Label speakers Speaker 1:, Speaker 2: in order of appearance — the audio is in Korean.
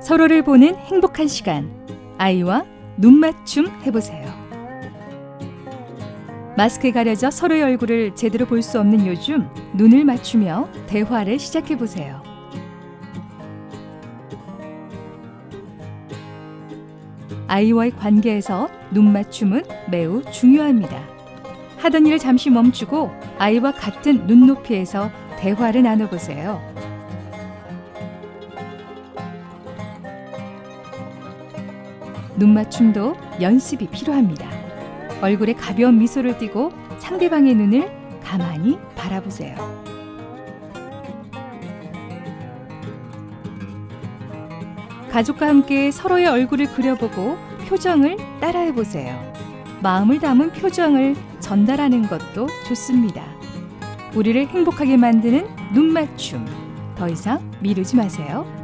Speaker 1: 서로를 보는 행복한 시간. 아이와 눈 맞춤 해보세요. 마스크에 가려져 서로의 얼굴을 제대로 볼 수 없는 요즘 눈을 맞추며 대화를 시작해 보세요. 아이와의 관계에서 눈 맞춤은 매우 중요합니다. 하던 일을 잠시 멈추고 아이와 같은 눈높이에서 대화를 나눠보세요. 눈 맞춤도 연습이 필요합니다. 얼굴에 가벼운 미소를 띠고 상대방의 눈을 가만히 바라보세요. 가족과 함께 서로의 얼굴을 그려보고 표정을 따라해 보세요. 마음을 담은 표정을 전달하는 것도 좋습니다. 우리를 행복하게 만드는 눈 맞춤. 더 이상 미루지 마세요.